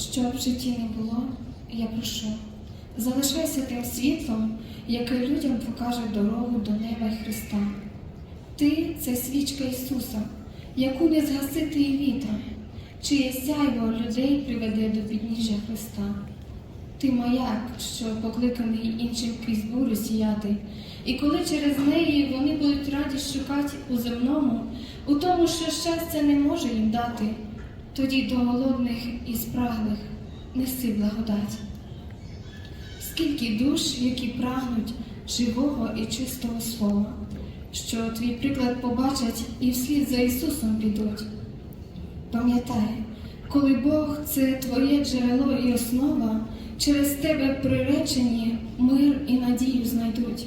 що б в житті не було, я прошу, залишайся тим світлом, яке людям покаже дорогу до неба й Христа. Ти це свічка Ісуса, яку не згасити і вітром, чиє сяйво людей приведе до підніжжя Христа. Ти маяк, що покликаний іншим крізь бурю сіяти, і коли через неї вони будуть раді шукати у земному, у тому, що щастя не може їм дати, тоді до голодних і спраглих неси благодать. Скільки душ, які прагнуть живого і чистого слова, що твій приклад побачать і вслід за Ісусом підуть. Пам'ятай, коли Бог це твоє джерело і основа, через тебе приречені мир і надію знайдуть.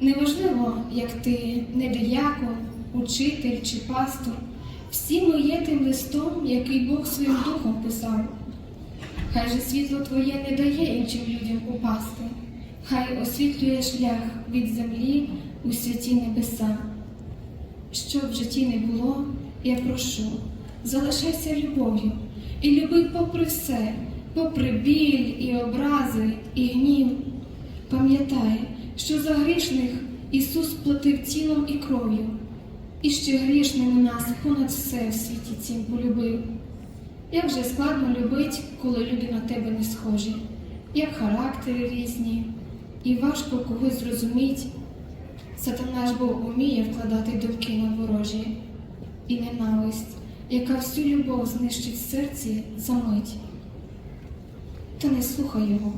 Неважливо, як ти не диякон, учитель чи пастор, всі ми є тим листом, який Бог своїм духом писав. Хай же світло твоє не дає іншим людям упасти, хай освітлює шлях від землі у святі небеса. Що в житті не було, я прошу, залишайся любов'ю і люби попри все, попри біль і образи, і гнів. Пам'ятай, що за грішних Ісус платив тілом і кров'ю, і ще грішними нас понад все в світі цім полюбив. Як же складно любить, коли люди на тебе не схожі, як характери різні, і важко когось зрозуміть. Сатана ж Бог уміє вкладати думки на ворожі і ненависть, яка всю любов знищить в серці за мить. Та не слухай його,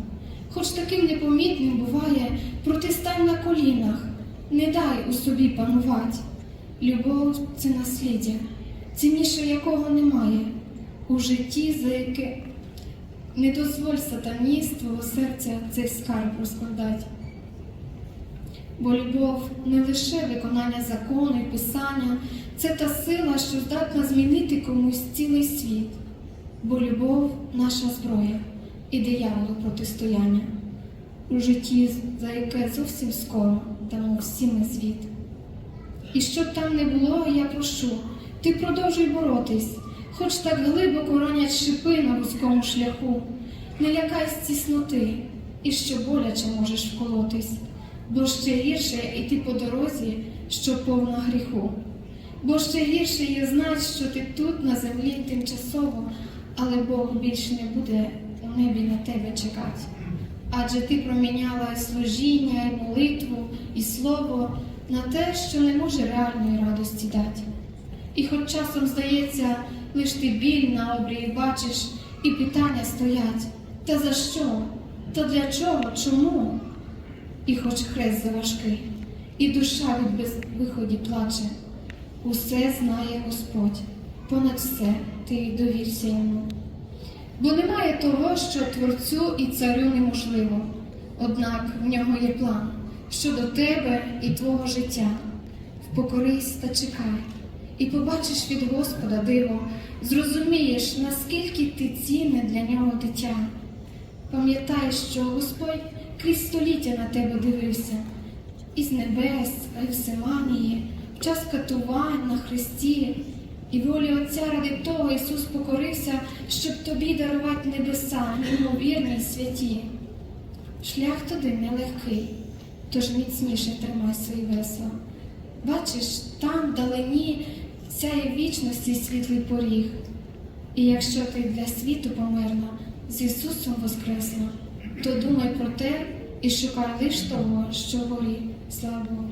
хоч таким непомітним буває, проти стань на колінах, не дай у собі панувати. Любов це насліддя, цінніше якого немає у житті, за яке не дозволь сатані з твого серця цей скарб розкладати. Бо любов не лише виконання закону і писання, це та сила, що здатна змінити комусь цілий світ. Бо любов наша зброя і дияволу протистояння. У житті, за яке зовсім скоро дамо всі ми звіт. І щоб там не було, я прошу, ти продовжуй боротись, хоч так глибоко ранять шипи на вузькому шляху, не лякайся тісноти, і що боляче можеш вколотись, бо ще гірше йти по дорозі, що повна гріху. Бо ще гірше є знати, що ти тут на землі тимчасово, але Бог більше не буде у небі на тебе чекати. Адже ти проміняла і служіння, і молитву, і слово на те, що не може реальної радості дати. І хоч часом здається, лиш ти біль на обрії бачиш, і питання стоять та за що? Та для чого? Чому? І хоч хрест заважкий, і душа від безвиході плаче, усе знає Господь, понад все ти довірся йому. Бо немає того, що творцю і царю неможливо, однак в нього є план щодо тебе і твого життя. Впокорись та чекай, і побачиш від Господа диво, зрозумієш, наскільки ти цінне для нього дитя. Пам'ятай, що Господь крізь століття на тебе дивився, із небес, Евсиманії, в час катувань на хресті, і волі Отця ради того Ісус покорився, щоб тобі дарувати небеса, неймовірні святі. Шлях туди нелегкий, тож міцніше тримай свої весла. Бачиш, там вдалині сяє вічності світлий поріг. І якщо ти для світу померла, з Ісусом воскресла, то думай про те і шукай лиш того, що горі. Слава Богу.